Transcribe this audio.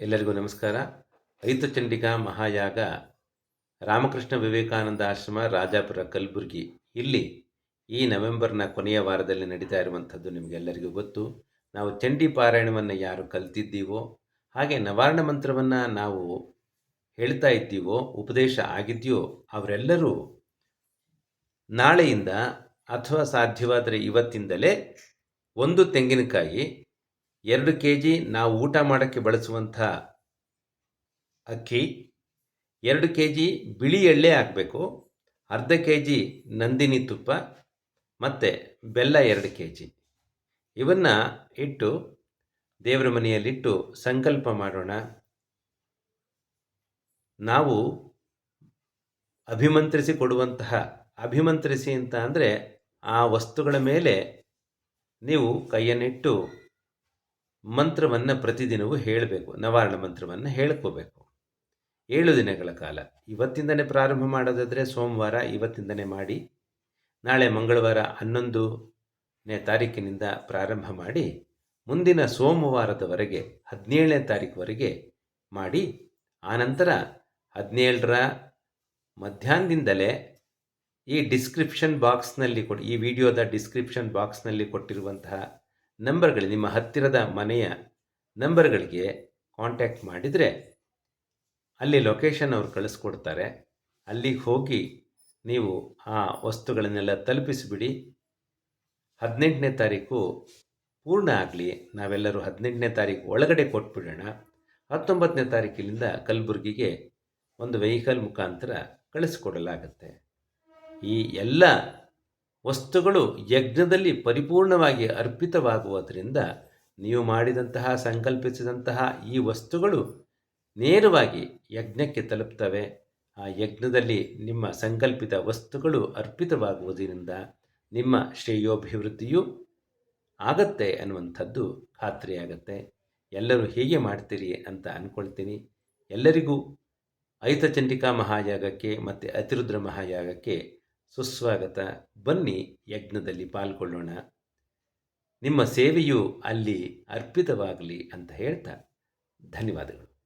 ಎಲ್ಲರಿಗೂ ನಮಸ್ಕಾರ. ಐತ ಚಂಡಿಕಾ ಮಹಾಯಾಗ ರಾಮಕೃಷ್ಣ ವಿವೇಕಾನಂದ ಆಶ್ರಮ ರಾಜಾಪುರ ಕಲಬುರಗಿ. ಇಲ್ಲಿ ಈ ನವೆಂಬರ್ನ ಕೊನೆಯ ವಾರದಲ್ಲಿ ನಡೀತಾ ಇರುವಂಥದ್ದು ನಿಮಗೆಲ್ಲರಿಗೂ ಗೊತ್ತು. ನಾವು ಚಂಡಿ ಪಾರಾಯಣವನ್ನು ಯಾರು ಕಲ್ತಿದ್ದೀವೋ, ಹಾಗೆ ನವಾರ್ಣ ಮಂತ್ರವನ್ನು ನಾವು ಹೇಳ್ತಾ ಇದ್ದೀವೋ, ಉಪದೇಶ ಆಗಿದೆಯೋ, ಅವರೆಲ್ಲರೂ ನಾಳೆಯಿಂದ ಅಥವಾ ಸಾಧ್ಯವಾದರೆ ಇವತ್ತಿಂದಲೇ ಒಂದು ತೆಂಗಿನಕಾಯಿ ಎರಡು ಕೆ ಜಿ ನಾವು ಊಟ ಮಾಡೋಕ್ಕೆ ಬಳಸುವಂಥ ಅಕ್ಕಿ, ಎರಡು ಕೆ ಜಿ ಬಿಳಿ ಎಳ್ಳೆ ಹಾಕಬೇಕು, ಅರ್ಧ ಕೆ ಜಿ ನಂದಿನಿ ತುಪ್ಪ ಮತ್ತು ಬೆಲ್ಲ ಎರಡು ಕೆ ಜಿ ಇವನ್ನು ಇಟ್ಟು ದೇವರ ಮನೆಯಲ್ಲಿಟ್ಟು ಸಂಕಲ್ಪ ಮಾಡೋಣ. ನಾವು ಅಭಿಮಂತ್ರಿಸಿ ಕೊಡುವಂತಹ, ಅಭಿಮಂತ್ರಿಸಿ ಅಂತ ಅಂದರೆ ಆ ವಸ್ತುಗಳ ಮೇಲೆ ನೀವು ಕೈಯನ್ನಿಟ್ಟು ಮಂತ್ರವನ್ನು ಪ್ರತಿದಿನವೂ ಹೇಳಬೇಕು, ನವಾರಣ ಮಂತ್ರವನ್ನು ಹೇಳ್ಕೋಬೇಕು. ಏಳು ದಿನಗಳ ಕಾಲ. ಇವತ್ತಿಂದನೇ ಪ್ರಾರಂಭ ಮಾಡೋದಾದರೆ ಸೋಮವಾರ, ಇವತ್ತಿಂದನೇ ಮಾಡಿ, ನಾಳೆ ಮಂಗಳವಾರ ಹನ್ನೊಂದನೇ ತಾರೀಕಿನಿಂದ ಪ್ರಾರಂಭ ಮಾಡಿ, ಮುಂದಿನ ಸೋಮವಾರದವರೆಗೆ, ಹದಿನೇಳನೇ ತಾರೀಕುವರೆಗೆ ಮಾಡಿ, ಆನಂತರ ಹದಿನೇಳರ ಮಧ್ಯಾಹ್ನದಿಂದಲೇ ಈ ಡಿಸ್ಕ್ರಿಪ್ಷನ್ ಬಾಕ್ಸ್ನಲ್ಲಿ ಕೊಟ್ಟು ಈ ವಿಡಿಯೋದ ಡಿಸ್ಕ್ರಿಪ್ಷನ್ ಬಾಕ್ಸ್ನಲ್ಲಿ ಕೊಟ್ಟಿರುವಂತಹ ನಂಬರ್ಗಳು, ನಿಮ್ಮ ಹತ್ತಿರದ ಮನೆಯ ನಂಬರ್ಗಳಿಗೆ ಕಾಂಟ್ಯಾಕ್ಟ್ ಮಾಡಿದರೆ ಅಲ್ಲಿ ಲೊಕೇಶನ್ ಅವ್ರು ಕಳಿಸ್ಕೊಡ್ತಾರೆ. ಅಲ್ಲಿಗೆ ಹೋಗಿ ನೀವು ಆ ವಸ್ತುಗಳನ್ನೆಲ್ಲ ತಲುಪಿಸಿಬಿಡಿ. ಹದಿನೆಂಟನೇ ತಾರೀಕು ಪೂರ್ಣ ಆಗಲಿ, ನಾವೆಲ್ಲರೂ ಹದಿನೆಂಟನೇ ತಾರೀಕು ಒಳಗಡೆ ಕೊಟ್ಬಿಡೋಣ. ಹತ್ತೊಂಬತ್ತನೇ ತಾರೀಕಿನಿಂದ ಕಲಬುರಗಿಗೆ ಒಂದು ವೆಹಿಕಲ್ ಮುಖಾಂತರ ಕಳಿಸ್ಕೊಡಲಾಗತ್ತೆ. ಈ ಎಲ್ಲ ವಸ್ತುಗಳು ಯಜ್ಞದಲ್ಲಿ ಪರಿಪೂರ್ಣವಾಗಿ ಅರ್ಪಿತವಾಗುವುದರಿಂದ ನೀವು ಮಾಡಿದಂತಹ, ಸಂಕಲ್ಪಿಸಿದಂತಹ ಈ ವಸ್ತುಗಳು ನೇರವಾಗಿ ಯಜ್ಞಕ್ಕೆ ತಲುಪ್ತವೆ. ಆ ಯಜ್ಞದಲ್ಲಿ ನಿಮ್ಮ ಸಂಕಲ್ಪಿತ ವಸ್ತುಗಳು ಅರ್ಪಿತವಾಗುವುದರಿಂದ ನಿಮ್ಮ ಶ್ರೇಯೋಭಿವೃದ್ಧಿಯು ಆಗತ್ತೆ ಅನ್ನುವಂಥದ್ದು ಖಾತ್ರಿಯಾಗತ್ತೆ. ಎಲ್ಲರೂ ಹೇಗೆ ಮಾಡ್ತೀರಿ ಅಂತ ಅಂದ್ಕೊಳ್ತೀನಿ ಎಲ್ಲರಿಗೂ ಐತಚಂಡಿಕಾ ಮಹಾಯಾಗಕ್ಕೆ ಮತ್ತು ಅತಿರುದ್ರ ಮಹಾಯಾಗಕ್ಕೆ ಸುಸ್ವಾಗತ. ಬನ್ನಿ ಯಜ್ಞದಲ್ಲಿ ಪಾಲ್ಗೊಳ್ಳೋಣ. ನಿಮ್ಮ ಸೇವೆಯು ಅಲ್ಲಿ ಅರ್ಪಿತವಾಗಲಿ ಅಂತ ಹೇಳ್ತಾ ಧನ್ಯವಾದಗಳು.